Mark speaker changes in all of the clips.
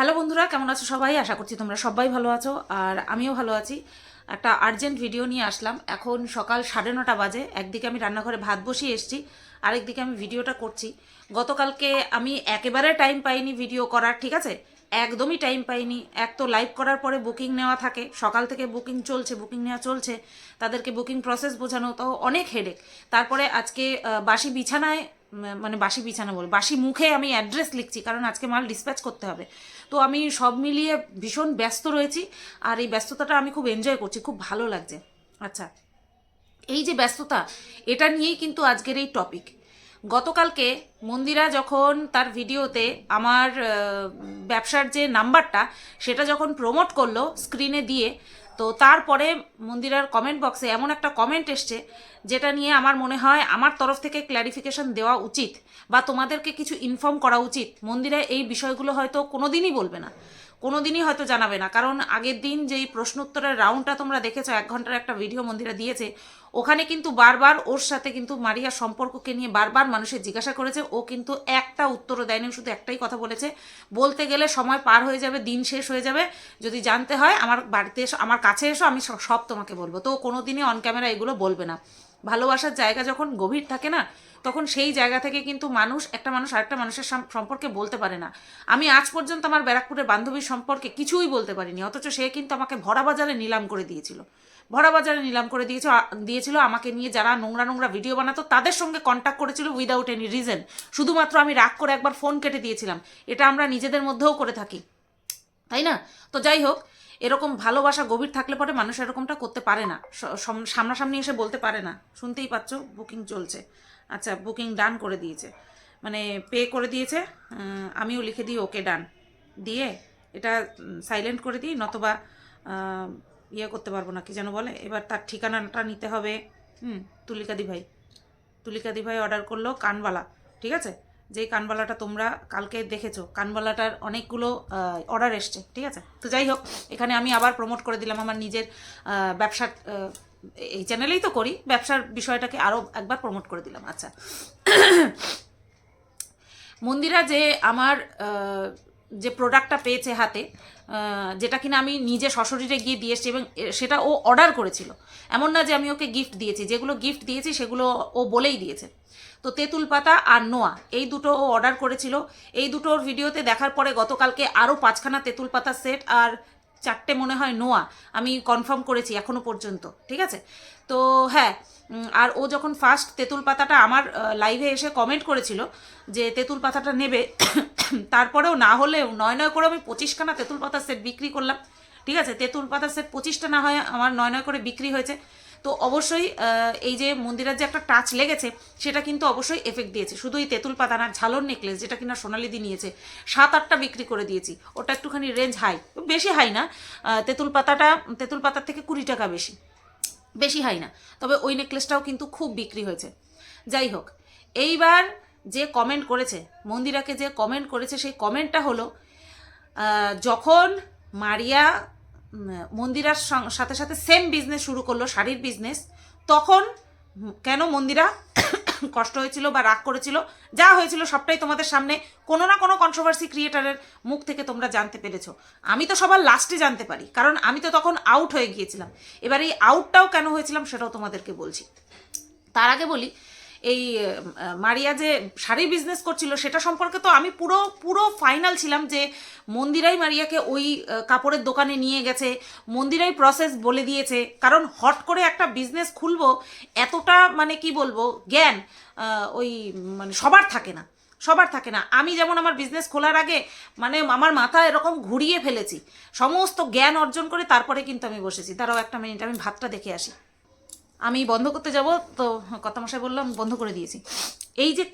Speaker 1: Hello বন্ধুরা, কেমন আছো সবাই? আশা করছি তোমরা সবাই ভালো আছো, আর আমিও ভালো আছি। একটা আর্জেন্ট ভিডিও নিয়ে আসলাম। এখন সকাল সাড়ে নটা বাজে, একদিকে আমি রান্নাঘরে ভাত বসিয়ে এসেছি, আরেকদিকে আমি ভিডিওটা করছি। গতকালকে আমি একেবারে টাইম পাইনি ভিডিও করার, ঠিক আছে? একদমই টাইম পাইনি। এক তো লাইভ করার পরে বুকিং নেওয়া থাকে, সকাল থেকে বুকিং চলছে বুকিং নেওয়া চলছে, তাদেরকে বুকিং প্রসেস বোঝানো তো অনেক হেডেক তারপরে আজকে বাসি বিছানায় মানে বাসি বিছানা বল, বাসি মুখে আমি অ্যাড্রেস লিখছি, কারণ আজকে মাল ডিসপ্যাচ করতে হবে। তো আমি সব মিলিয়ে ভীষণ ব্যস্ত রয়েছি, আর এই ব্যস্ততাটা আমি খুব এনজয় করছি, খুব ভালো লাগছে। আচ্ছা এই যে ব্যস্ততা, এটা নিয়েই কিন্তু আজকের এই টপিক গতকালকে মন্দিরা যখন তার ভিডিওতে আমার ব্যবসার যে নাম্বারটা, সেটা যখন প্রমোট করল স্ক্রিনে দিয়ে, তো তারপরে মন্দিরার কমেন্ট বক্সে এমন একটা কমেন্ট এসছে, যেটা নিয়ে আমার মনে হয় আমার তরফ থেকে ক্ল্যারিফিকেশন দেওয়া উচিত বা তোমাদেরকে কিছু ইনফর্ম করা উচিত। মন্দিরা এই বিষয়গুলো হয়তো কোনোদিনই বলবে না। কোনোদিনই হয়তো জানাবে না। কারণ আগের দিন যেই প্রশ্ন উত্তরের রাউন্ডটা তোমরা দেখেছ, এক ঘণ্টার একটা ভিডিও মন্দিরা দিয়েছে, ওখানে কিন্তু বারবার ওর সাথে কিন্তু মারিয়ার সম্পর্ককে নিয়ে বারবার মানুষের জিজ্ঞাসা করেছে। ও কিন্তু একটা উত্তরও দেয়নি শুধু একটাই কথা বলেছে। বলতে গেলে সময় পার হয়ে যাবে, দিন শেষ হয়ে যাবে। যদি জানতে হয়, আমার বাড়িতে এসো, আমার কাছে এসো, আমি সব- তোমাকে বলব। তো ও কোনোদিনই অন ক্যামেরা এগুলো বলবে না। ভালোবাসার জায়গা যখন গভীর থাকে না তখন সেই জায়গা থেকে কিন্তু মানুষ, একটা মানুষ আরেকটা মানুষের সাম- সম্পর্কে বলতে পারে না। আমি আজ পর্যন্ত আমার ব্যারাকপুরের বান্ধবীর সম্পর্কে কিছুই বলতে পারিনি, অথচ সে কিন্তু আমাকে ভরা বাজারে নিলাম করে দিয়েছিল। ভরা বাজারে নিলাম করে দিয়েছে দিয়েছিল আমাকে নিয়ে যারা নোংরা নোংরা ভিডিও বানাতো, তাদের সঙ্গে কন্ট্যাক্ট করেছিল উইদাউট এনি রিজন শুধুমাত্র আমি রাগ করে একবার ফোন কেটে দিয়েছিলাম। এটা আমরা নিজেদের মধ্যেও করে থাকি। তাই না? তো যাই হোক, এরকম ভালোবাসা গভীর থাকলে পরে মানুষ এরকমটা করতে পারে না। সামনাসামনি এসে বলতে পারে না। শুনতেই পাচ্ছ বুকিং চলছে। আচ্ছা বুকিং ডান করে দিয়েছে। মানে পে করে দিয়েছে আমিও লিখে দিই ওকে ডান দিয়ে এটা সাইলেন্ট করে দিই, নতবা ইয়ে করতে পারব না, কি যেন বলে? এবার তার ঠিকানাটা নিতে হবে, হুম তুলিকাদি ভাই। তুলিকাদি ভাই অর্ডার করল কানবালা, ঠিক আছে? যেই কানবালাটা তোমরা কালকে দেখেছ, কানবালাটার অনেকগুলো অর্ডার এসছে, ঠিক আছে? তো যাই হোক, এখানে আমি আবার প্রমোট করে দিলাম আমার নিজের ব্যবসার এই চ্যানেলেই তো করি, ব্যবসার বিষয়টাকে আরও একবার প্রমোট করে দিলাম। আচ্ছা। মন্দিরা যে আমার যে প্রোডাক্টটা পেয়েছে হাতে যেটা কিনা আমি নিজে সশরীরে গিয়ে দিয়ে এসেছি এবং সেটা ও অর্ডার করেছিল। এমন না যে আমি ওকে গিফট দিয়েছি, যেগুলো গিফট দিয়েছি সেগুলো ও বলেই দিয়েছে। তো তেঁতুল পাতা আর নোয়া, এই দুটো ও অর্ডার করেছিল। এই দুটোর ভিডিওতে দেখার পরে গতকালকে আরও পাঁচখানা তেঁতুল পাতা সেট আর চারটে মনে হয় নোয়া, আমি কনফার্ম করেছি এখনও পর্যন্ত, ঠিক আছে? তো হ্যাঁ আর ও যখন ফার্স্ট তেঁতুল পাতাটা আমার লাইভে এসে কমেন্ট করেছিল যে তেঁতুল পাতাটা নেবে, তারপরেও না হলেও নয় নয় করে আমি পঁচিশখানা তেঁতুল পাতার সেট বিক্রি করলাম, ঠিক আছে? তেঁতুল পাতার সেট পঁচিশটা না হয় আমার নয় নয় করে বিক্রি হয়েছে। তো অবশ্যই এই যে মন্দিরের যে একটা টাচ লেগেছে, সেটা কিন্তু অবশ্যই এফেক্ট দিয়েছে। শুধু এই তেঁতুল পাতা না ঝালর নেকলেস যেটা কিনা সোনালিদি নিয়েছে, সাত আটটা বিক্রি করে দিয়েছি। ওটা একটুখানি রেঞ্জ হাই বেশি হাই না তেঁতুল পাতাটা, তেঁতুল পাতার থেকে কুড়ি টাকা বেশি বেশি হাই না। তবে ওই নেকলেসটাও কিন্তু খুব বিক্রি হয়েছে। যাই হোক, এইবার যে কমেন্ট করেছে, মন্দিরাকে যে কমেন্ট করেছে, সেই কমেন্টটা হলো যখন মারিয়া মন্দিরার সাথে সাথে সেম বিজনেস শুরু করল, শাড়ির বিজনেস তখন কেন মন্দিরা কষ্ট হয়েছিল বা রাগ করেছিল? যা হয়েছিল সবটাই তোমাদের সামনে কোনো না কোনো কন্ট্রোভার্সি ক্রিয়েটারের মুখ থেকে তোমরা জানতে পেরেছ। আমি তো সবার লাস্টে জানতে পারি, কারণ আমি তো তখন আউট হয়ে গিয়েছিলাম। এবার এই আউটটাও কেন হয়েছিলাম সেটাও তোমাদেরকে বলছি। তার আগে বলি এই মারিয়া যে শাড়ি বিজনেস করছিল সেটা সম্পর্কে তো আমি পুরো পুরো ফাইনাল ছিলাম যে মন্দিরাই মারিয়াকে ওই কাপড়ের দোকানে নিয়ে গেছে, মন্দিরাই প্রসেস বলে দিয়েছে। কারণ হট করে একটা বিজনেস খুলবো, এতটা মানে কি বলব, জ্ঞান ওই মানে সবার থাকে না, সবার থাকে না। আমি যেমন আমার বিজনেস খোলার আগে মানে আমার মাথা এরকম ঘুরিয়ে ফেলেছি, সমস্ত জ্ঞান অর্জন করে তারপরে কিন্তু আমি বসেছি। তারাও একটা মিনিট আমি ভাতটা দেখে আসি। আমি বন্ধ করতে যাব, তো কর্তামশাই বললাম, বন্ধ করে দিয়েছি। এই যে,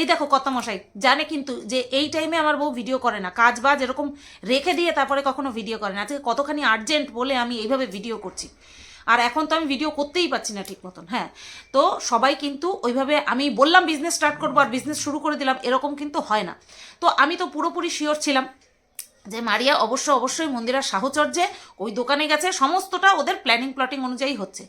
Speaker 1: এই দেখো কর্তামশাই, জানে কিন্তু যে এই টাইমে আমার বউ ভিডিও করে না। কাজ বাজ এরকম রেখে দিয়ে তারপরে কখনো ভিডিও করে না। আজকে কতখানি আর্জেন্ট বলে আমি এইভাবে ভিডিও করছি। আর এখন তো আমি ভিডিও করতেই পারছি না ঠিক মতন হ্যাঁ। তো সবাই কিন্তু ওইভাবে, আমি বললাম বিজনেস স্টার্ট করব আর বিজনেস শুরু করে দিলাম, এরকম কিন্তু হয় না। তো আমি তো পুরোপুরি শিওর ছিলাম যে মারিয়া অবশ্য অবশ্যই মন্দিরার সাহচর্যে ওই দোকানে গেছে, সমস্তটা ওদের প্ল্যানিং প্লটিং অনুযায়ী হচ্ছে।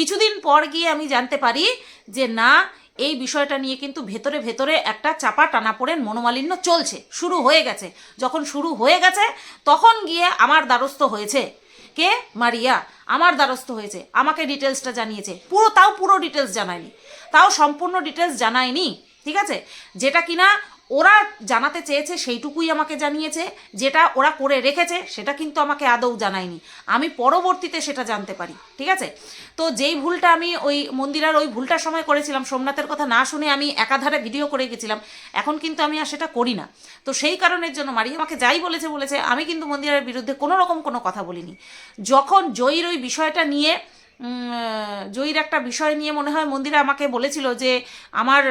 Speaker 1: কিছুদিন পর গিয়ে আমি জানতে পারি যে না, এই বিষয়টা নিয়ে কিন্তু ভেতরে ভেতরে একটা চাপা টানাপোড়েন মনোমালিন্য চলছে, শুরু হয়ে গেছে। যখন শুরু হয়ে গেছে, তখন গিয়ে আমার দ্বারস্থ হয়েছে। কে? মারিয়া, আমার দ্বারস্থ হয়েছে। আমাকে ডিটেলসটা জানিয়েছে। পুরো, তাও পুরো ডিটেলস জানায়নি। তাও সম্পূর্ণ ডিটেলস জানায়নি, ঠিক আছে? যেটা কিনা ওরা জানাতে চেয়েছে, সেইটুকুই আমাকে জানিয়েছে। যেটা ওরা করে রেখেছে, সেটা কিন্তু আমাকে আদৌ জানায়নি। আমি পরবর্তীতে সেটা জানতে পারি, ঠিক আছে? তো যেই ভুলটা আমি ওই মন্দিরার ওই ভুলটার সময় করেছিলাম, সোমনাথের কথা না শুনে আমি একাধারে ভিডিও করে গেছিলাম, এখন কিন্তু আমি আর সেটা করি না। তো সেই কারণের জন্য মারি আমাকে যাই বলেছে বলেছে, আমি কিন্তু মন্দিরের বিরুদ্ধে কোনো রকম কোনো কথা বলিনি। যখন জয়ীর ওই বিষয়টা নিয়ে জয়ীর একটা বিষয় নিয়ে মনে হয় মন্দিরে আমাকে বলেছিল যে আমার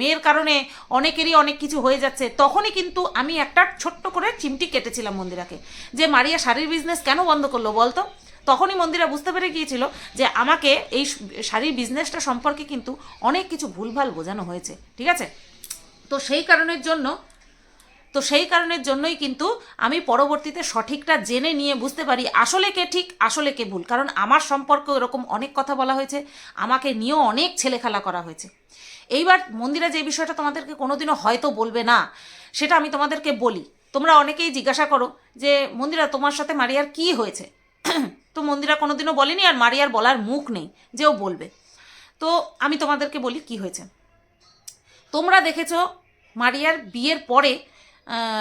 Speaker 1: মেয়ের কারণে অনেকেরই অনেক কিছু হয়ে যাচ্ছে। তখনই কিন্তু আমি একটা ছোট্ট করে চিমটি কেটেছিলাম মন্দিরাকে যে, মারিয়া, শাড়ির বিজনেস কেন বন্ধ করল বলতো? তখনই মন্দিরা বুঝতে পেরে গিয়েছিল যে, আমাকে এই শাড়ির বিজনেসটা সম্পর্কে কিন্তু অনেক কিছু ভুলভাল বোঝানো হয়েছে। ঠিক আছে? তো সেই কারণের জন্য তো সেই কারণের জন্যই কিন্তু আমি পরবর্তীতে সঠিকটা জেনে নিয়ে বুঝতে পারি আসলে কে ঠিক, আসলে কে ভুল। কারণ আমার সম্পর্কে এরকম অনেক কথা বলা হয়েছে, আমাকে নিয়েও অনেক ছেলেখেলা করা হয়েছে। এইবার মন্দিরা যে বিষয়টা তোমাদেরকে কোনোদিনও হয়তো বলবে না, সেটা আমি তোমাদেরকে বলি। তোমরা অনেকেই জিজ্ঞাসা করো যে, মন্দিরা, তোমার সাথে মারিয়ার কি হয়েছে? তো মন্দিরা কোনোদিনও বলেনি আর মারিয়ার বলার মুখ নেই যে ও বলবে। তো আমি তোমাদেরকে বলি কি হয়েছে। তোমরা দেখেছ মারিয়ার বিয়ের পরে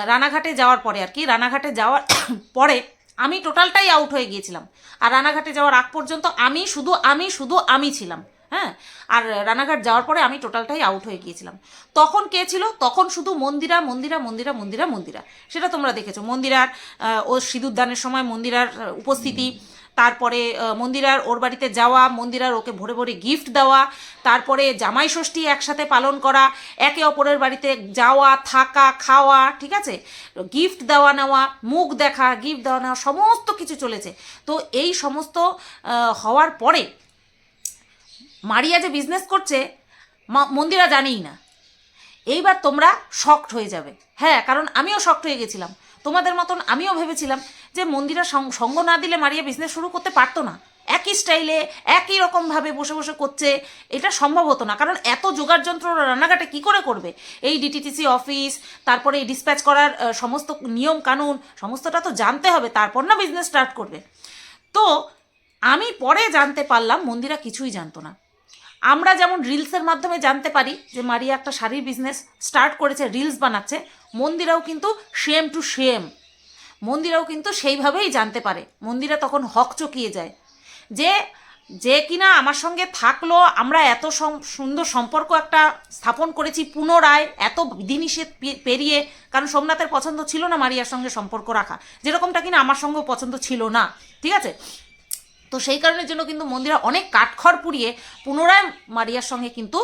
Speaker 1: রানাঘাটে যাওয়ার পরে আর কি, রানাঘাটে যাওয়ার পরে আমি টোটালটাই আউট হয়ে গিয়েছিলাম। আর রানাঘাটে যাওয়ার আগ পর্যন্ত আমি শুধু আমি শুধু, আমি ছিলাম হ্যাঁ? আর রানাঘাট যাওয়ার পরে আমি টোটালটাই আউট হয়ে গিয়েছিলাম। তখন কে ছিল? তখন শুধু মন্দিরা মন্দিরা মন্দিরা মন্দিরা মন্দিরা। সেটা তোমরা দেখেছ। মন্দিরার ও সিঁদুর দানের সময় মন্দিরার উপস্থিতি তারপরে মন্দিরার ওর বাড়িতে যাওয়া, মন্দিরার ওকে ভরে ভরে গিফট দেওয়া, তারপরে জামাই ষষ্ঠী একসাথে পালন করা, একে অপরের বাড়িতে যাওয়া, থাকা, খাওয়া, ঠিক আছে? গিফট দেওয়া নেওয়া, মুখ দেখা গিফট দেওয়া নেওয়া, সমস্ত কিছু চলেছে। তো এই সমস্ত হওয়ার পরে মারিয়া যে বিজনেস করছে মন্দিরা জানেই না। এইবার তোমরা শকড হয়ে যাবে। হ্যাঁ কারণ আমিও শক্ট হয়ে গেছিলাম। তোমাদের মতন আমিও ভেবেছিলাম যে মন্দিরা সঙ্গ না দিলে মারিয়া বিজনেস শুরু করতে পারতো না। একই স্টাইলে একই রকমভাবে বসে বসে করছে, এটা সম্ভব হতো না। কারণ এত জোগাড় যন্ত্র রান্নাঘাটে কী করে করবে? এই ডিটিটিসি অফিস তারপরে এই ডিসপ্যাচ করার সমস্ত নিয়ম কানুন, সমস্তটা তো জানতে হবে, তারপর না বিজনেস স্টার্ট করবে। তো আমি পরে জানতে পারলাম মন্দিরা কিছুই জানতো না। আমরা যেমন রিলসের মাধ্যমে জানতে পারি যে মারিয়া একটা শাড়ির বিজনেস স্টার্ট করেছে রিলস বানাচ্ছে, মন্দিরাও কিন্তু সেম টু সেম মন্দিরাও কিন্তু সেইভাবেই জানতে পারে। মন্দিরা তখন হক চকিয়ে যায়। যে যে কিনা আমার সঙ্গে থাকল, আমরা এত সুন্দর সম্পর্ক একটা স্থাপন করেছি পুনরায়, এত বিধিনিষেধ পেরিয়ে, কারণ সোমনাথের পছন্দ ছিল না মারিয়ার সঙ্গে সম্পর্ক রাখা। যেরকমটা কিনা আমার সঙ্গেও পছন্দ ছিল না। ঠিক আছে? তো সেই কারণের জন্য কিন্তু মন্দিরা অনেক কাঠখড় পুড়িয়ে পুনরায় মারিয়ার সঙ্গে কিন্তু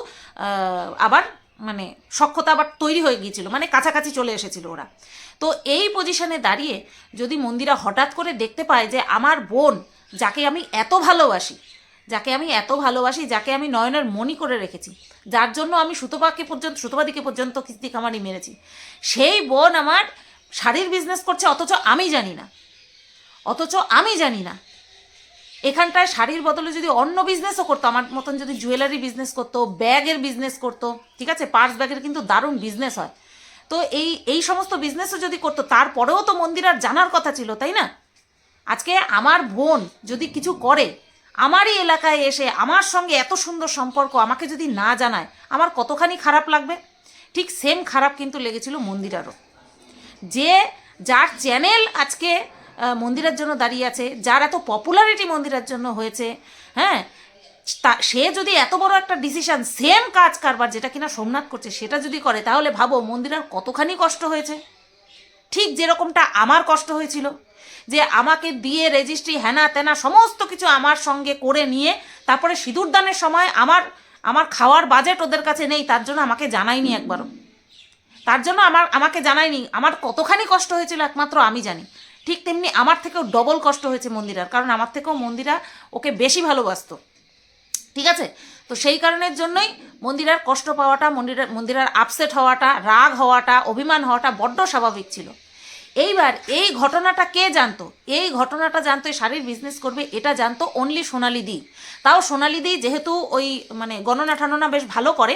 Speaker 1: আবার মানে সক্ষতা আবার তৈরি হয়ে গিয়েছিল মানে কাছাকাছি চলে এসেছিল ওরা। তো এই পজিশনে দাঁড়িয়ে যদি মন্দিরা হঠাৎ করে দেখতে পায় যে আমার বোন, যাকে আমি এত ভালোবাসি, যাকে আমি এত ভালোবাসি, যাকে আমি নয়নের মনি করে রেখেছি, যার জন্য আমি সুতপাকে পর্যন্ত, সুতপাদিকে পর্যন্ত কিস্তি খামারি মেরেছি, সেই বোন আমার শাড়ির বিজনেস করছে, অথচ আমি জানি না। অথচ আমি জানি না। এখানটায় শাড়ির বদলে যদি অন্য বিজনেসও করতো, আমার মতন যদি জুয়েলারি বিজনেস করতো, ব্যাগের বিজনেস করতো, ঠিক আছে? পার্স ব্যাগের কিন্তু দারুণ বিজনেস হয়। তো এই এই সমস্ত বিজনেসও যদি করতো, তারপরেও তো মন্দির আর জানার কথা ছিল, তাই না? আজকে আমার বোন যদি কিছু করে, আমারই এলাকায় এসে আমার সঙ্গে এত সুন্দর সম্পর্ক আমাকে যদি না জানায়, আমার কতখানি খারাপ লাগবে? ঠিক সেম খারাপ কিন্তু লেগেছিল মন্দিরারও। যে, যার চ্যানেল আজকে মন্দিরের জন্য দাঁড়িয়ে আছে, যার এত পপুলারিটি মন্দিরের জন্য হয়েছে হ্যাঁ? তা, সে যদি এত বড় একটা ডিসিশন সেম কাজ কারবার যেটা কিনা সোমনাথ করছে, সেটা যদি করে, তাহলে ভাবো মন্দিরের কতখানি কষ্ট হয়েছে? ঠিক যেরকমটা আমার কষ্ট হয়েছিল, যে আমাকে দিয়ে রেজিস্ট্রি হ্যানা তেনা সমস্ত কিছু আমার সঙ্গে করে নিয়ে, তারপরে সিঁদুর দানের সময় আমার আমার খাওয়ার বাজেট ওদের কাছে নেই, তার জন্য আমাকে জানায়নি একবারও। তার জন্য আমার, আমাকে জানায়নি। আমার কতখানি কষ্ট হয়েছিল একমাত্র আমি জানি। ঠিক তেমনি আমার থেকেও ডবল কষ্ট হয়েছে মন্দিরার, কারণ আমার থেকেও মন্দিরা ওকে বেশি ভালোবাসতো। ঠিক আছে? তো সেই কারণের জন্যই মন্দিরার কষ্ট পাওয়াটা মন্দিরের মন্দিরার আপসেট হওয়াটা, রাগ হওয়াটা, অভিমান হওয়াটা বড্ড স্বাভাবিক ছিল। এইবার এই ঘটনাটা কে জানতো? এই ঘটনাটা জানতো শাড়ির বিজনেস করবে, এটা জানতো অনলি সোনালি দি। তাও সোনালি দি যেহেতু ওই মানে গণনা ঠাননা বেশ ভালো করে,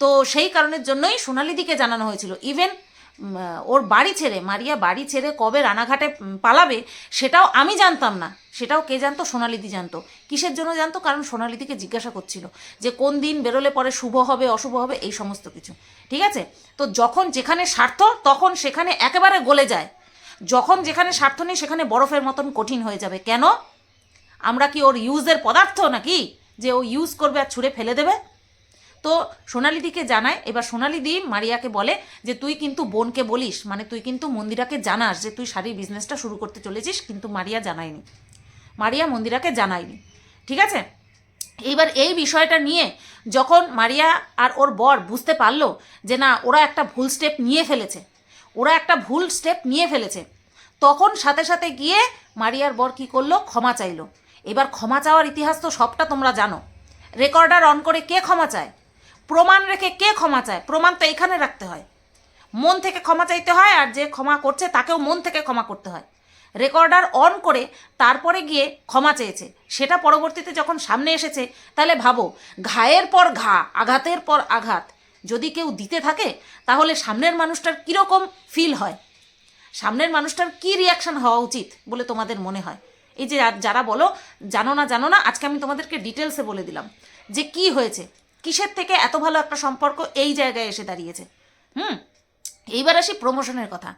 Speaker 1: তো সেই কারণের জন্যই সোনালিদিকে জানানো হয়েছিল। ইভেন ওর বাড়ি ছেড়ে, মারিয়া বাড়ি ছেড়ে কবে রানাঘাটে পালাবে সেটাও আমি জানতাম না। সেটাও কে জানতো? সোনালিদি জানতো। কিসের জন্য জানতো? কারণ সোনালিদিকে জিজ্ঞাসা করছিল যে কোন দিন বেরোলে পরে শুভ হবে, অশুভ হবে, এই সমস্ত কিছু। ঠিক আছে? তো যখন যেখানে স্বার্থ, তখন সেখানে একেবারে গলে যায়। যখন যেখানে স্বার্থ নেই, সেখানে বরফের মতন কঠিন হয়ে যাবে। কেন? আমরা কি ওর ইউজের পদার্থ নাকি? যে ও ইউজ করবে আর ছুঁড়ে ফেলে দেবে? তো সোনালিদিকে জানায়, এবার সোনালিদি মারিয়াকে বলে যে, তুই কিন্তু বোনকে বলিস মানে তুই কিন্তু মন্দিরাকে জানাস যে, তুই শাড়ির বিজনেসটা শুরু করতে চলেছিস, কিন্তু মারিয়া জানায়নি। মারিয়া মন্দিরাকে জানায়নি। ঠিক আছে? এইবার এই বিষয়টা নিয়ে যখন মারিয়া আর ওর বর বুঝতে পারল যে, না, ওরা একটা ভুল স্টেপ নিয়ে ফেলেছে, ওরা একটা ভুল স্টেপ নিয়ে ফেলেছে, তখন সাথে সাথে গিয়ে মারিয়ার বর কি করল? ক্ষমা চাইলো। এবার ক্ষমা চাওয়ার ইতিহাস তো সবটা তোমরা জানো। রেকর্ডার অন করে কে ক্ষমা চায়? প্রমাণ রেখে কে ক্ষমা চায়? প্রমাণ তো এখানে রাখতে হয়। মন থেকে ক্ষমা চাইতে হয় আর যে ক্ষমা করছে তাকেও মন থেকে ক্ষমা করতে হয়। রেকর্ডার অন করে তারপরে গিয়ে ক্ষমা চেয়েছে। সেটা পরবর্তীতে যখন সামনে এসেছে, তাহলে ভাবো, ঘায়ের পর ঘা, আঘাতের পর আঘাত। যদি কেউ দিতে থাকে, তাহলে সামনের মানুষটার কীরকম ফিল হয়? সামনের মানুষটার কি রিয়াকশন হওয়া উচিত বলে তোমাদের মনে হয়? এই যে যারা বলো, জানো না জানো না, আজকে আমি তোমাদেরকে ডিটেলসে বলে দিলাম। যে কি হয়েছে? কিসের থেকে এত ভালো একটা সম্পর্ক এই জায়গায় এসে দাঁড়িয়েছে? হুম, এইবার আসি প্রমোশনের কথা।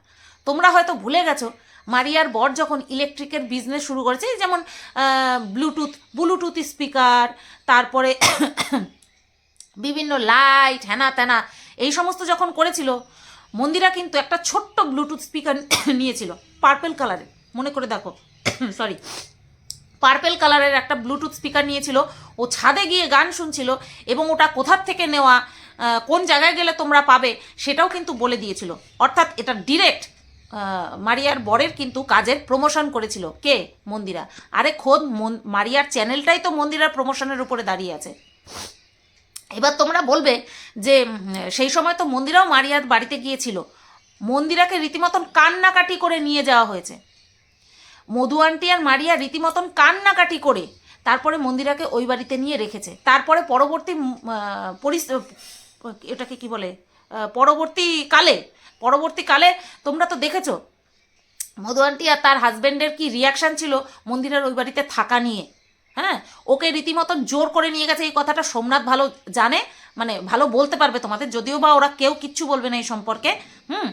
Speaker 1: তোমরা হয়তো ভুলে গেছো, মারিয়ার বর যখন ইলেকট্রিকের বিজনেস শুরু করেছে যেমন ব্লুটুথ ব্লুটুথ স্পিকার তারপরে বিভিন্ন লাইট হ্যানা ত্যানা এই সমস্ত যখন করেছিল, মন্দিরা কিন্তু একটা ছোট্ট ব্লুটুথ স্পিকার নিয়েছিল পার্পেল কালারের মনে করে দেখো সরি পার্পেল কালারের একটা ব্লুটুথ স্পিকার নিয়েছিল। ও ছাদে গিয়ে গান শুনছিল এবং ওটা কোথার থেকে নেওয়া কোন জায়গায় গেলে তোমরা পাবে সেটাও কিন্তু বলে দিয়েছিল। অর্থাৎ এটা ডিরেক্ট মারিয়ার বরের কিন্তু কাজের প্রমোশন করেছিল। কে? মন্দিরা। আরে খোদ মারিয়ার চ্যানেলটাই তো মন্দিরার প্রমোশনের উপরে দাঁড়িয়ে আছে। এবার তোমরা বলবে যে সেই সময় তো মন্দিরাও মারিয়ার বাড়িতে গিয়েছিল। মন্দিরাকে রীতিমতন কান্নাকাটি করে নিয়ে যাওয়া হয়েছে। মধু আন্টি আর মারিয়া রীতিমতন কান্নাকাটি করে তারপরে মন্দিরাকে ওই বাড়িতে নিয়ে রেখেছে। তারপরে পরবর্তী পরিস- এটাকে কি বলে? পরবর্তীকালে পরবর্তীকালে তোমরা তো দেখেছ, মধু আন্টি আর তার হাজবেন্ডের কি রিয়াকশান ছিল মন্দিরের ওই বাড়িতে থাকা নিয়ে? হ্যাঁ? ওকে রীতিমতন জোর করে নিয়ে গেছে, এই কথাটা সোমনাথ ভালো জানে মানে ভালো বলতে পারবে তোমাদের, যদিও বা ওরা কেউ কিচ্ছু বলবে না এই সম্পর্কে, হুম?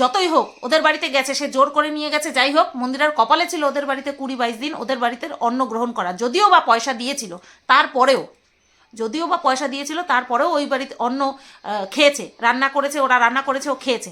Speaker 1: যতই হোক, ওদের বাড়িতে গেছে, সে জোর করে নিয়ে গেছে, যাই হোক, মন্দিরের কপালে ছিল ওদের বাড়িতে কুড়ি বাইশ দিন ওদের বাড়িতে অন্ন গ্রহণ করা। যদিও বা পয়সা দিয়েছিল, তারপরেও, যদিও বা পয়সা দিয়েছিল, তারপরেও ওই বাড়িতে অন্ন খেয়েছে, রান্না করেছে, ওরা রান্না করেছে, ও খেয়েছে।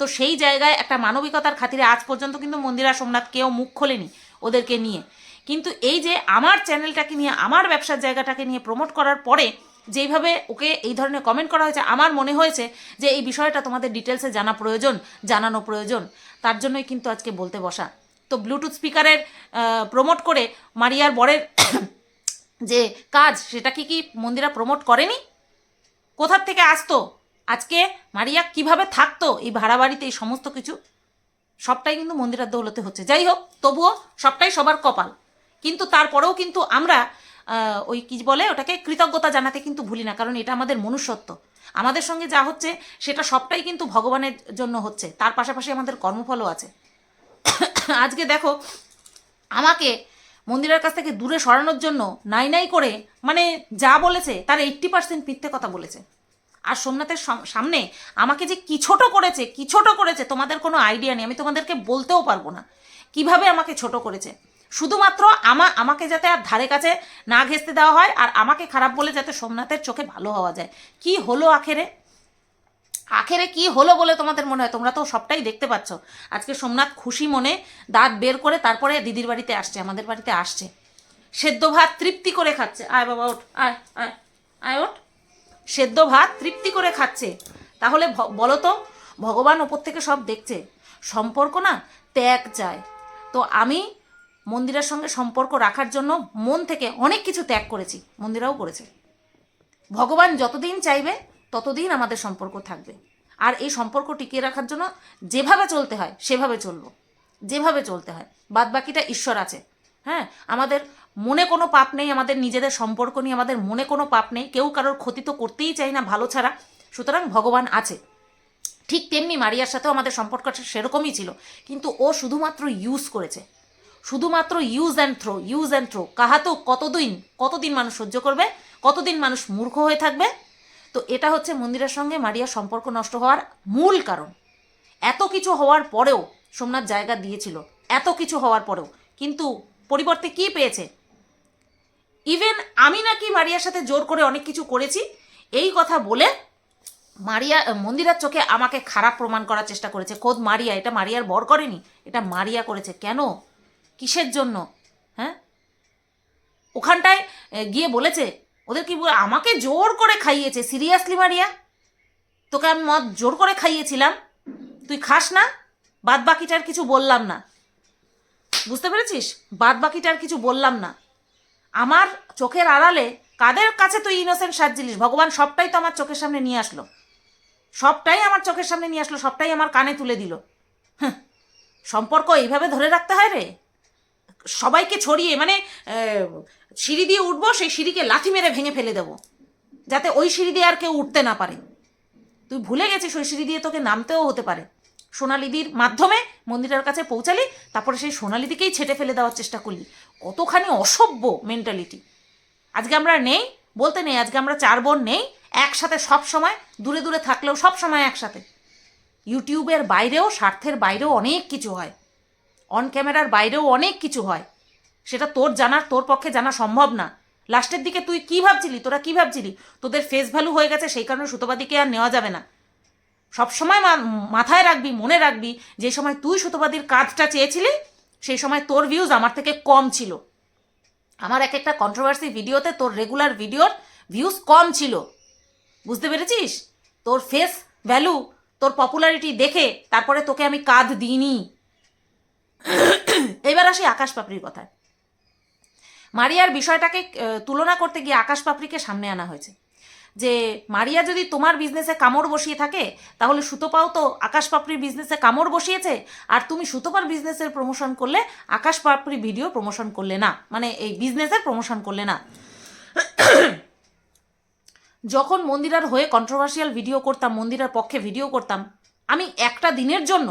Speaker 1: তো সেই জায়গায় একটা মানবিকতার খাতিরে আজ পর্যন্ত কিন্তু মন্দিরা সোমনাথ কেউ মুখ খোলেনি ওদেরকে নিয়ে। কিন্তু এই যে আমার চ্যানেলটাকে নিয়ে, আমার ব্যবসার জায়গাটাকে নিয়ে প্রমোট করার পরে যেইভাবে ওকে এই ধরনের কমেন্ট করা হয়েছে, আমার মনে হয়েছে যে এই বিষয়টা তোমাদের ডিটেলসে জানা প্রয়োজন, জানানো প্রয়োজন। তার জন্যই কিন্তু আজকে বলতে বসা। তো ব্লুটুথ স্পিকারের প্রমোট করে মারিয়ার বরের যে কাজ, সেটা কি কি মন্দিরা প্রমোট করেনি? কোথার থেকে আসতো? আজকে মারিয়া কীভাবে থাকতো? এই ভাড়া বাড়িতে এই সমস্ত কিছু? সবটাই কিন্তু মন্দিরার দৌলতে হচ্ছে। যাই হোক, তবুও সবটাই সবার কপাল। কিন্তু তারপরেও কিন্তু আমরা ওই কি বলে ওটাকে কৃতজ্ঞতা জানাতে কিন্তু ভুলি না, কারণ এটা আমাদের মনুষ্যত্ব। আমাদের সঙ্গে যা হচ্ছে সেটা সবটাই কিন্তু ভগবানের জন্য হচ্ছে, তার পাশাপাশি আমাদের কর্মফলও আছে। আজকে দেখো, আমাকে মন্দিরের কাছ থেকে দূরে সরানোর জন্য নাই নাই করে মানে যা বলেছে তার এইট্টি পার্সেন্ট মিথ্যে কথা বলেছে। আর সোমনাথের সামনে আমাকে যে কি ছোট করেছে, কি ছোট করেছে, তোমাদের কোনো আইডিয়া নেই, আমি তোমাদেরকে বলতেও পারব না। কীভাবে আমাকে ছোট করেছে? শুধুমাত্র আমা, আমাকে যাতে আর ধারে কাছে না ঘেঁচতে দেওয়া হয় আর আমাকে খারাপ বলে যাতে সোমনাথের চোখে ভালো হওয়া যায়। কি হলো আখেরে? আখেরে কি হলো বলে তোমাদের মনে হয়? তোমরা তো সবটাই দেখতে পাচ্ছ। আজকে সোমনাথ খুশি মনে দাঁত বের করে তারপরে দিদির বাড়িতে আসছে, আমাদের বাড়িতে আসছে। সেদ্ধ ভাত তৃপ্তি করে খাচ্ছে। আয় বাবা, ওঠ। আয় আয় আয়, ওঠ। সেদ্ধ ভাত তৃপ্তি করে খাচ্ছে। তাহলে বলো তো, ভগবান ওপর থেকে সব দেখছে। সম্পর্ক না ত্যাগ চায়। তো আমি মন্দিরের সঙ্গে সম্পর্ক রাখার জন্য মন থেকে অনেক কিছু ত্যাগ করেছি, মন্দিরাও করেছে। ভগবান যতদিন চাইবে, ততদিন আমাদের সম্পর্ক থাকবে। আর এই সম্পর্ক টিকিয়ে রাখার জন্য যেভাবে চলতে হয়, সেভাবে চলবো। যেভাবে চলতে হয়। বাদ বাকিটা ঈশ্বর আছে। হ্যাঁ আমাদের মনে কোনো পাপ নেই, আমাদের নিজেদের সম্পর্ক নিয়ে আমাদের মনে কোনো পাপ নেই, কেউ কারোর ক্ষতি তো করতেই চাই না, ভালো ছাড়া। সুতরাং ভগবান আছে। ঠিক তেমনি মারিয়ার সাথেও আমাদের সম্পর্কটা সেরকমই ছিল। কিন্তু ও শুধুমাত্র ইউজ করেছে। শুধুমাত্র use and throw use and throw কাহাতেও কতদিন কতদিন মানুষ সহ্য করবে, কতদিন মানুষ মূর্খ হয়ে থাকবে? তো এটা হচ্ছে মন্দিরের সঙ্গে মারিয়ার সম্পর্ক নষ্ট হওয়ার মূল কারণ। এত কিছু হওয়ার পরেও সোমনাথ জায়গা দিয়েছিল, এত কিছু হওয়ার পরেও। কিন্তু পরিবর্তে কি পেয়েছে? ইভেন আমি নাকি মারিয়ার সাথে জোর করে অনেক কিছু করেছি, এই কথা বলে মারিয়া মন্দিরার চোখে আমাকে খারাপ প্রমাণ করার চেষ্টা করেছে। খোদ মারিয়া, এটা মারিয়ার বর করেনি, এটা মারিয়া করেছে। কেন? কিসের জন্য? হ্যাঁ? ওখানটায় গিয়ে বলেছে ওদের কি আমাকে জোর করে খাইয়েছে সিরিয়াসলি মারিয়া? তোকে আমি মদ জোর করে খাইয়েছিলাম। তুই খাস না? বাদ বাকিটার কিছু বললাম না। বুঝতে পেরেছিস? বাদ বাকিটার কিছু বললাম না। আমার চোখের আড়ালে কাদের কাছে তুই ইনোসেন্ট সাজছিলিস? ভগবান সবটাই তো আমার চোখের সামনে নিয়ে আসলো। সবটাই আমার চোখের সামনে নিয়ে আসলো সবটাই আমার কানে তুলে দিল। হ্যাঁ, সম্পর্ক এইভাবে ধরে রাখতে হয় রে? সবাইকে ছড়িয়ে মানে সিঁড়ি দিয়ে উঠবো, সেই সিঁড়িকে লাথি মেরে ভেঙে ফেলে দেবো। যাতে ওই সিঁড়ি দিয়ে আর কেউ উঠতে না পারে। তুই ভুলে গেছিস, ওই সিঁড়ি দিয়ে তোকে নামতেও হতে পারে। সোনালিদির মাধ্যমে মন্দিরের কাছে পৌঁছালি, তারপরে সেই সোনালিদিকেই ছেটে ফেলে দেওয়ার চেষ্টা করলি। কতখানি অসভ্য মেন্টালিটি আজকে আমরা নেই, বলতে নেই, আজকে আমরা চার বোন নেই, একসাথে সব সময়, দূরে দূরে থাকলেও সব সময় একসাথে। ইউটিউবের বাইরেও, স্বার্থের বাইরেও অনেক কিছু হয়। অন ক্যামেরার বাইরেও অনেক কিছু হয়। সেটা তোর জানার, তোর পক্ষে জানা সম্ভব না। লাস্টের দিকে তুই কি ভাবছিলি? তোরা কি ভাবছিলি? তোদের ফেস ভ্যালু হয়ে গেছে, সেই কারণে সুতোবাদীকে আর নেওয়া যাবে না। সবসময় মাথায় রাখবি, মনে রাখবি, যে সময় তুই সুতোবাদীর কাজটা চেয়েছিলি, সেই সময় তোর ভিউজ আমার থেকে কম ছিল। আমার এক একটা কন্ট্রোভার্সি ভিডিওতে তোর রেগুলার ভিডিওর ভিউজ কম ছিল। বুঝতে পেরেছিস? তোর ফেস ভ্যালু তোর পপুলারিটি দেখে তারপরে তোকে আমি কাঁধ দিইনি। এবার আসি আকাশ পাপড়ির কথায়। মারিয়ার বিষয়টাকে তুলনা করতে গিয়ে আকাশ পাপড়িকে সামনে আনা হয়েছে। যে মারিয়া যদি তোমার বিজনেসে কামড় বসিয়ে থাকে, তাহলে সুতোপাও তো আকাশ পাপড়ির বিজনেসে কামড় বসিয়েছে, আর তুমি সুতোপার বিজনেসের প্রমোশন করলে আকাশ পাপড়ি ভিডিও প্রমোশন করলে না। মানে এই বিজনেসের প্রমোশন করলে না। যখন মন্দিরার হয়ে কন্ট্রোভার্সিয়াল ভিডিও করতাম, মন্দিরার পক্ষে ভিডিও করতাম, আমি একটা দিনের জন্য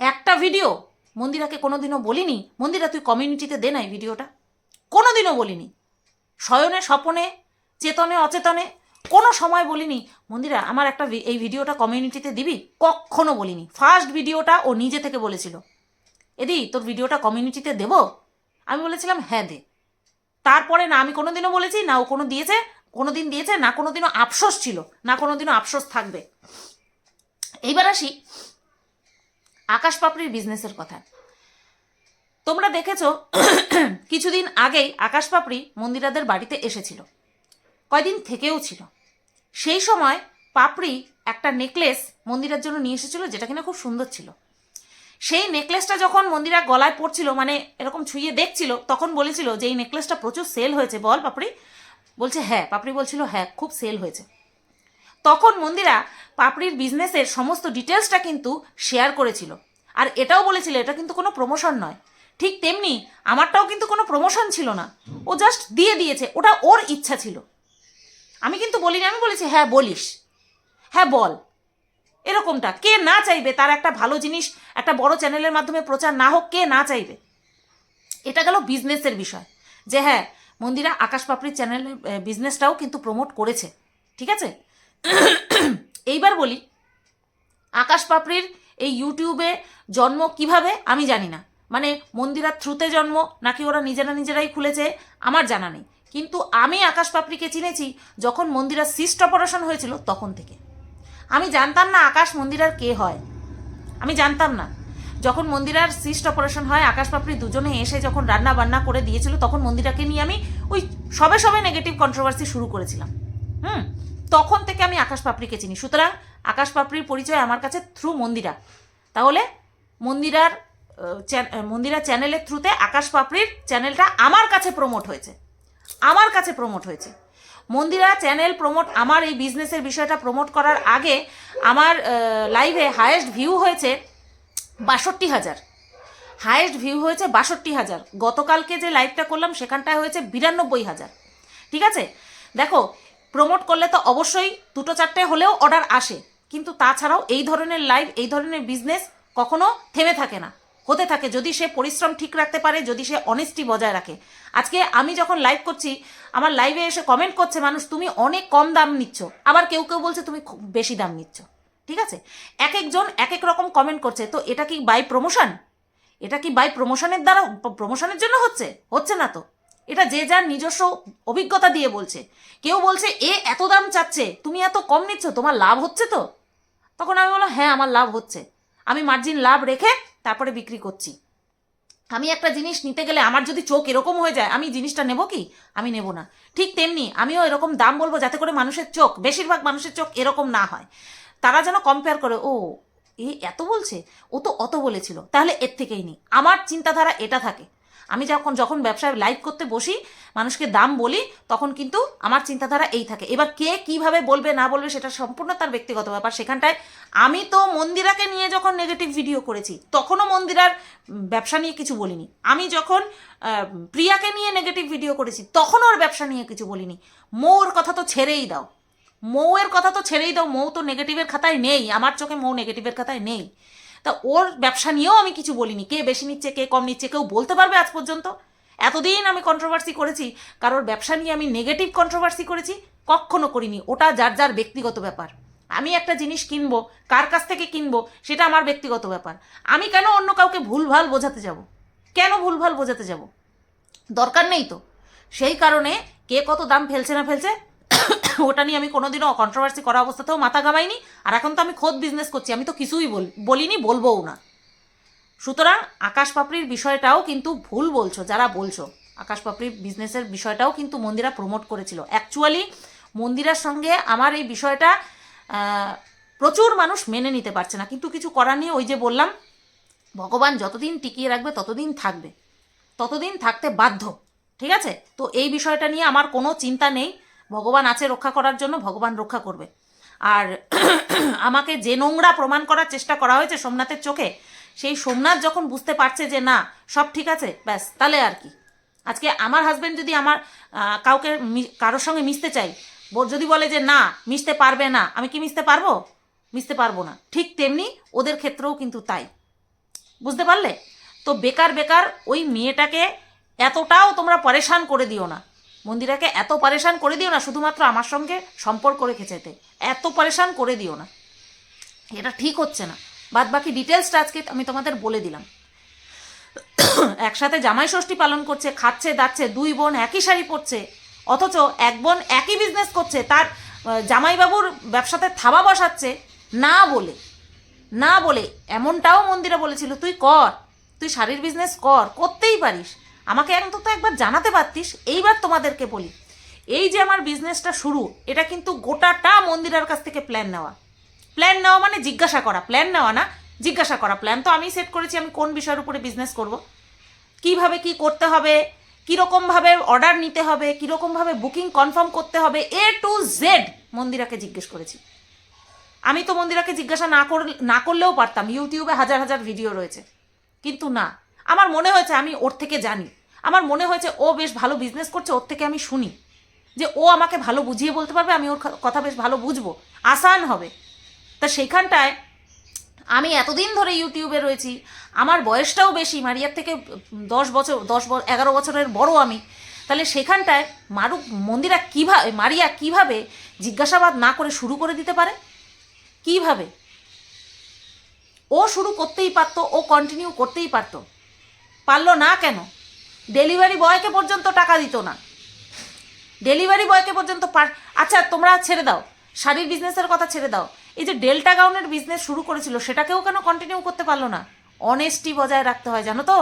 Speaker 1: একটা ভিডিও মন্দিরাকে কোনোদিনও বলিনি? মন্দিরা, তুই কমিউনিটিতে দে নাই ভিডিওটা কোনোদিনও বলিনি। শয়নে স্বপনে, চেতনে, অচেতনে, কোনো সময় বলিনি। মন্দিরা, আমার একটা এই ভিডিওটা কমিউনিটিতে দিবি? কখনো বলিনি। ফার্স্ট ভিডিওটা ও নিজে থেকে বলেছিল। এদি, তোর ভিডিওটা কমিউনিটিতে দেব? আমি বলেছিলাম হ্যাঁ দে। তারপরে না, আমি কোনোদিনও বলেছি, না ও কোনো দিয়েছে কোনো দিন দিয়েছে, না কোনো দিনও আফসোস ছিল, না কোনো দিনও আফসোস থাকবে। এইবার আসি আকাশ পাপড়ির বিজনেসের কথা। তোমরা দেখেছ, কিছুদিন আগেই আকাশ পাপড়ি মন্দিরাদের বাড়িতে এসেছিল। কয়দিন থেকেও ছিল। সেই সময় পাপড়ি একটা নেকলেস মন্দিরের জন্য নিয়ে এসেছিল, যেটা কিনা খুব সুন্দর ছিল। সেই নেকলেসটা যখন মন্দিরা গলায় পড়ছিল মানে এরকম ছুঁয়ে দেখছিল, তখন বলেছিল যে এই নেকলেসটা প্রচুর সেল হয়েছে, বল পাপড়ি? বলছে হ্যাঁ। পাপড়ি বলছিল হ্যাঁ খুব সেল হয়েছে। তখন মন্দিরা পাপড়ির বিজনেসের সমস্ত ডিটেলসটা কিন্তু শেয়ার করেছিল। আর এটাও বলেছিল, এটা কিন্তু কোনো প্রমোশন নয়। ঠিক তেমনি আমারটাও কিন্তু কোনো প্রমোশন ছিল না। ও জাস্ট দিয়ে দিয়েছে, ওটা ওর ইচ্ছা ছিল। আমি কিন্তু বলিনি, আমি বলেছি হ্যাঁ বলিস। হ্যাঁ বল। এরকমটা। কে না চাইবে তার একটা ভালো জিনিস, একটা বড় চ্যানেলের মাধ্যমে প্রচার না হোক, কে না চাইবে? এটা গেল বিজনেসের বিষয়। যে হ্যাঁ মন্দিরা আকাশ পাপড়ির চ্যানেলের বিজনেসটাও কিন্তু প্রমোট করেছে। ঠিক আছে? এইবার বলি, আকাশ পাপড়ির এই ইউটিউবে জন্ম কীভাবে আমি জানি না। মানে মন্দিরার থ্রুতে জন্ম, নাকি ওরা নিজেরা নিজেরাই খুলেছে, আমার জানা নেই। কিন্তু আমি আকাশ পাপড়িকে চিনেছি যখন মন্দিরার সিস্ট অপারেশন হয়েছিল তখন থেকে। আমি জানতাম না আকাশ মন্দিরার কে হয়। আমি জানতাম না। যখন মন্দিরার সিস্ট অপারেশন হয়, আকাশ পাপড়ি দুজনে এসে যখন রান্না বান্না করে দিয়েছিল, তখন মন্দিরাকে নিয়ে আমি ওই সবে সবে নেগেটিভ কন্ট্রোভার্সি শুরু করেছিলাম। হুম? তখন থেকে আমি আকাশ পাপড়িকে চিনি। সুতরাং আকাশ পাপড়ির পরিচয় আমার কাছে থ্রু মন্দিরা। তাহলে মন্দিরার মন্দিরা চ্যানেলের থ্রুতে আকাশ পাপড়ির চ্যানেলটা আমার কাছে প্রমোট হয়েছে। আমার কাছে প্রমোট হয়েছে। মন্দিরা চ্যানেল প্রমোট আমার এই বিজনেসের বিষয়টা প্রমোট করার আগে আমার লাইভে হায়েস্ট ভিউ হয়েছে বাষট্টি হাজার। হায়েস্ট ভিউ হয়েছে বাষট্টি হাজার। গতকালকে যে লাইভটা করলাম সেখানটায় হয়েছে বিরানব্বই হাজার। ঠিক আছে? দেখো প্রমোট করলে তো অবশ্যই দুটো চারটে হলেও অর্ডার আসে। কিন্তু তাছাড়াও এই ধরনের লাইভ এই ধরনের বিজনেস কখনো থেমে থাকে না। হতে থাকে যদি সে পরিশ্রম ঠিক রাখতে পারে, যদি সে অনেস্টি বজায় রাখে। আজকে আমি যখন লাইভ করছি, আমার লাইভে এসে কমেন্ট করছে, মানুষ, তুমি অনেক কম দাম নিচ্ছ। আবার কেউ কেউ বলছে, তুমি খুব বেশি দাম নিচ্ছ। ঠিক আছে? এক একজন এক এক রকম কমেন্ট করছে, তো এটা কি বাই প্রমোশন এটা কি বাই প্রমোশনের দ্বারা প্রমোশনের জন্য হচ্ছে? হচ্ছে না তো। এটা যে যার নিজস্ব অভিজ্ঞতা দিয়ে বলছে। কেউ বলছে, এ এত দাম চাচ্ছে, তুমি এত কম নিচ্ছ, তোমার লাভ হচ্ছে তো? তখন আমি বললাম হ্যাঁ আমার লাভ হচ্ছে। আমি মার্জিন লাভ রেখে তারপরে বিক্রি করছি। আমি একটা জিনিস নিতে গেলে আমার যদি চোখ এরকম হয়ে যায়, আমি জিনিসটা নেব কি? আমি নেব না। ঠিক তেমনি আমিও এরকম দাম বলব যাতে করে মানুষের চোখ, বেশিরভাগ মানুষের চোখ এরকম না হয়। তারা যেন কম্পেয়ার করে, ও, এ এত বলছে? ও তো অত বলেছিল। তাহলে এর থেকেই নিই আমার চিন্তাধারা এটা থাকে। আমি যখন যখন ব্যবসায় লাইভ করতে বসি, মানুষকে দাম বলি, তখন কিন্তু আমার চিন্তাধারা এই থাকে। এবার কে কীভাবে বলবে, না বলবে, সেটা সম্পূর্ণ তার ব্যক্তিগত ব্যাপার। সেখানটায় আমি তো মন্দিরাকে নিয়ে যখন নেগেটিভ ভিডিও করেছি, তখনও মন্দিরার ব্যবসা নিয়ে কিছু বলিনি। আমি যখন প্রিয়াকে নিয়ে নেগেটিভ ভিডিও করেছি তখন ওর ব্যবসা নিয়ে কিছু বলিনি। মৌর কথা তো ছেড়েই দাও। মৌয়ের কথা তো ছেড়েই দাও, মৌ তো নেগেটিভের খাতায় নেই। আমার চোখে মৌ নেগেটিভের খাতায় নেই। তা ওর ব্যবসা নিয়েও আমি কিছু বলিনি। কে বেশি নিচ্ছে, কে কম নিচ্ছে, কেউ বলতে পারবে আজ পর্যন্ত। এতদিন আমি কন্ট্রোভার্সি করেছি, কারোর ব্যবসা নিয়ে আমি নেগেটিভ কন্ট্রোভার্সি করেছি, কখনো করিনি। ওটা যার যার ব্যক্তিগত ব্যাপার। আমি একটা জিনিস কিনবো, কার কাছ থেকে কিনবো, সেটা আমার ব্যক্তিগত ব্যাপার। আমি কেন অন্য কাউকে ভুলভাল বোঝাতে যাব? কেন ভুলভাল বোঝাতে যাব? দরকার নেই তো। সেই কারণে কে কত দাম ফেলছে না ফেলছে ওটা নিয়ে আমি কোনোদিনও কন্ট্রোভার্সি করা অবস্থাতেও মাথা ঘামাইনি। আর এখন তো আমি খোদ বিজনেস করছি, আমি তো কিছুই বল বলিনি, বলবোও না। সুতরাং আকাশ পাপড়ির বিষয়টাও কিন্তু ভুল বলছো, যারা বলছো। আকাশ পাপড়ির বিজনেসের বিষয়টাও কিন্তু মন্দিরা প্রমোট করেছিল। অ্যাকচুয়ালি মন্দিরার সঙ্গে আমার এই বিষয়টা প্রচুর মানুষ মেনে নিতে পারছে না। কিন্তু কিছু করার নিয়ে ওই যে বললাম, ভগবান যতদিন টিকিয়ে রাখবে, ততদিন থাকবে। ততদিন থাকতে বাধ্য, ঠিক আছে? তো এই বিষয়টা নিয়ে আমার কোনো চিন্তা নেই। ভগবান আছে রক্ষা করার জন্য ভগবান রক্ষা করবে। আর আমাকে যে নোংরা প্রমাণ করার চেষ্টা করা হয়েছে সোমনাথের চোখে, সেই সোমনাথ যখন বুঝতে পারছে যে না, সব ঠিক আছে, ব্যাস, তাহলে আর কি। আজকে আমার হাজবেন্ড যদি আমার কাউকে কারোর সঙ্গে মিশতে চাই যদি বলে যে না, মিশতে পারবে না, আমি কি মিশতে পারব? মিশতে পারব না। ঠিক তেমনি ওদের ক্ষেত্রেও কিন্তু তাই। বুঝতে পারলে? তো বেকার বেকার ওই মেয়েটাকে এতটাও তোমরা পরেশান করে দিও না। মন্দিরাকে এত পরেশান করে দিও না, শুধুমাত্র আমার সঙ্গে সম্পর্ক রেখে যেতে এত পরেশান করে দিও না। এটা ঠিক হচ্ছে না। বাদ বাকি ডিটেলসটা আজকে আমি তোমাদের বলে দিলাম। একসাথে জামাই ষষ্ঠী পালন করছে, খাচ্ছে, দাচ্ছে, দুই বোন একই শাড়ি পরছে, অথচ এক বোন একই বিজনেস করছে, তার জামাইবাবুর ব্যবসাতে থাবা বসাচ্ছে, না বলে না বলে, এমনটাও মন্দিরা বলেছিল, তুই কর, তুই শাড়ির বিজনেস কর, করতেই পারিস। আমাকে অন্তত একবার জানাতে পারতিস, এইবার তোমাদেরকে বলি। এই যে আমার বিজনেসটা শুরু, এটা কিন্তু গোটাটা মন্দিরার কাছ থেকে প্ল্যান নেওয়া। প্ল্যান নেওয়া মানে জিজ্ঞাসা করা প্ল্যান নেওয়া না, জিজ্ঞাসা করা। প্ল্যান তো আমি সেট করেছি, আমি কোন বিষয়ের উপরে বিজনেস করব? কীভাবে কি করতে হবে? কীরকমভাবে অর্ডার নিতে হবে? কীরকমভাবে বুকিং কনফার্ম করতে হবে? এ টু জেড মন্দিরাকে জিজ্ঞেস করেছি। আমি তো মন্দিরাকে জিজ্ঞাসা না না করলেও পারতাম, ইউটিউবে হাজার হাজার ভিডিও রয়েছে। কিন্তু না আমার মনে হয়েছে আমি ওর থেকে জানি। আমার মনে হয়েছে ও বেশ ভালো বিজনেস করছে, ওর থেকে আমি শুনি। যে ও আমাকে ভালো বুঝিয়ে বলতে পারবে, আমি ওর কথা বেশ ভালো বুঝব। আসান হবে। তা সেইখানটায় আমি এতদিন ধরে ইউটিউবে রয়েছি, আমার বয়সটাও বেশি, মারিয়ার থেকে দশ বছর, দশ এগারো বছরের বড় আমি। তাহলে সেখানটায় মারুক মন্দিরা কীভাবে মারিয়া কীভাবে জিজ্ঞাসাবাদ না করে শুরু করে দিতে পারে? কীভাবে? ও শুরু করতেই পারতো, ও কন্টিনিউ করতেই পারতো। পারল না কেন? ডেলিভারি বয়কে পর্যন্ত টাকা দিত না। ডেলিভারি বয়কে পর্যন্ত পার আচ্ছা তোমরা ছেড়ে দাও। শাড়ির বিজনেসের কথা ছেড়ে দাও। এই যে ডেল্টা গাউনের বিজনেস শুরু করেছিল, সেটাকেও কেন কন্টিনিউ করতে পারল না? অনেস্টি বজায় রাখতে হয়, জানো তো?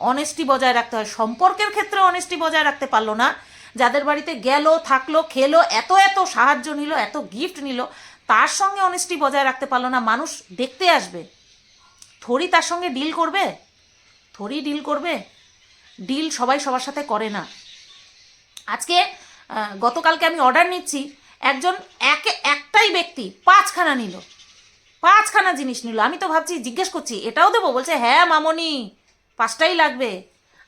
Speaker 1: অনেস্টি বজায় রাখতে হয়। সম্পর্কের ক্ষেত্রে অনেস্টি বজায় রাখতে পারল না। যাদের বাড়িতে গেল, থাকল, খেলো, এত এত সাহায্য নিল, এত গিফট নিল, তার সঙ্গে অনেস্টি বজায় রাখতে পারল না। মানুষ দেখতে আসবে। থরি তার সঙ্গে ডিল করবে? থরি ডিল করবে? ডিল সবাই সবার সাথে করে না। আজকে গতকালকে আমি অর্ডার নিচ্ছি, একজন একে, একটাই ব্যক্তি পাঁচখানা নিল। পাঁচখানা জিনিস নিল। আমি তো ভাবছি, জিজ্ঞেস করছি, এটাও দেবো? বলছে হ্যাঁ মামনি, পাঁচটাই লাগবে।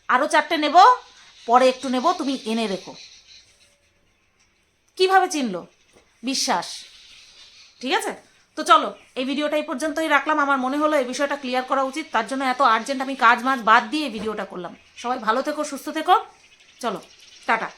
Speaker 1: আরও চারটে নেব, পরে একটু নেব, তুমি এনে রেখো। কীভাবে চিনলো? বিশ্বাস। ঠিক আছে? তো চলো, এই ভিডিওটা এই পর্যন্তই রাখলাম। আমার মনে হলো এই বিষয়টা ক্লিয়ার করা উচিত। তার জন্য এত আর্জেন্ট আমি কাজ মাছ বাদ দিয়ে এই ভিডিওটা করলাম। সবাই ভালো থেকো, সুস্থ থেকো। চলো, টাটা।